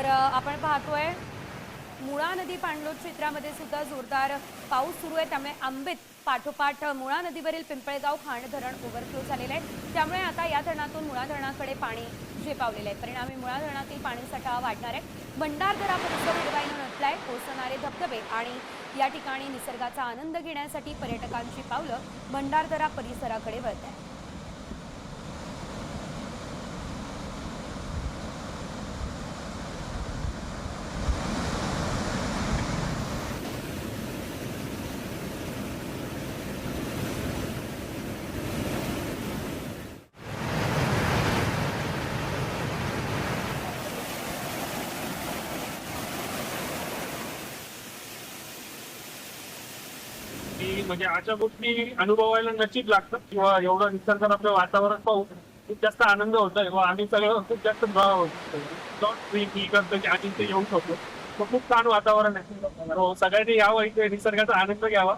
तर आपण पाहतोय मुळा नदी पाणलोट क्षेत्रामध्ये सुद्धा जोरदार पाऊस सुरू आहे. त्यामुळे आंबेत पाठोपाठ मुळा नदीवरील पिंपळगाव खाण धरण ओव्हरफ्लो झालेलं आहे. त्यामुळे आता या धरणातून मुळा धरणाकडे पाणी झेपावलेलं आहे. परिणामी मुळा धरणातील पाणीसाठा वाढणार आहे. भंडारदरा परिसर हिरवाईनं नटलाय. कोसळणारे धबधबे आणि या ठिकाणी निसर्गाचा आनंद घेण्यासाठी पर्यटकांची पावलं भंडारदरा परिसराकडे वळत आहे की म्हणजे अशा गोष्टी अनुभवायला नक्कीच लागतात किंवा एवढं निसर्गाचं वातावरण पाहून खूप जास्त आनंद होतोय व आम्ही सगळं खूप जास्त ही करतो की आम्ही ते येऊ शकतो मग खूप छान वातावरण आहे. हो, सगळ्यांनी यावं इथे निसर्गाचा आनंद घ्यावा.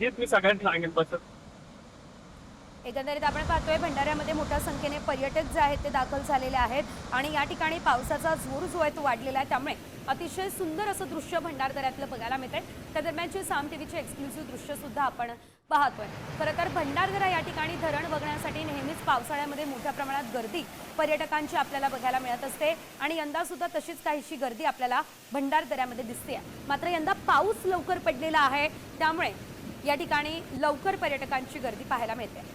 हेच मी सगळ्यांनी सांगेन बसत एकंदरीत आपण पाहतोय भंडाऱ्यामध्ये मोठ्या संख्येने पर्यटक जे आहेत ते दाखल झालेले आहेत आणि या ठिकाणी पावसाचा जोर जो आहे तो वाढलेला आहे. त्यामुळे अतिशय सुंदर असं दृश्य भंडारदऱ्यातलं बघायला मिळतंय. त्या दरम्यानचे साम टीव्हीचे एक्सक्लुझिव्ह दृश्य सुद्धा आपण पाहतोय. खरं तर भंडारदरा या ठिकाणी धरण बघण्यासाठी नेहमीच पावसाळ्यामध्ये मोठ्या प्रमाणात गर्दी पर्यटकांची आपल्याला बघायला मिळत असते आणि यंदा सुद्धा तशीच काहीशी गर्दी आपल्याला भंडारदऱ्यामध्ये दिसते मात्र यंदा पाऊस लवकर पडलेला आहे. त्यामुळे या ठिकाणी लवकर पर्यटकांची गर्दी पाहायला मिळते.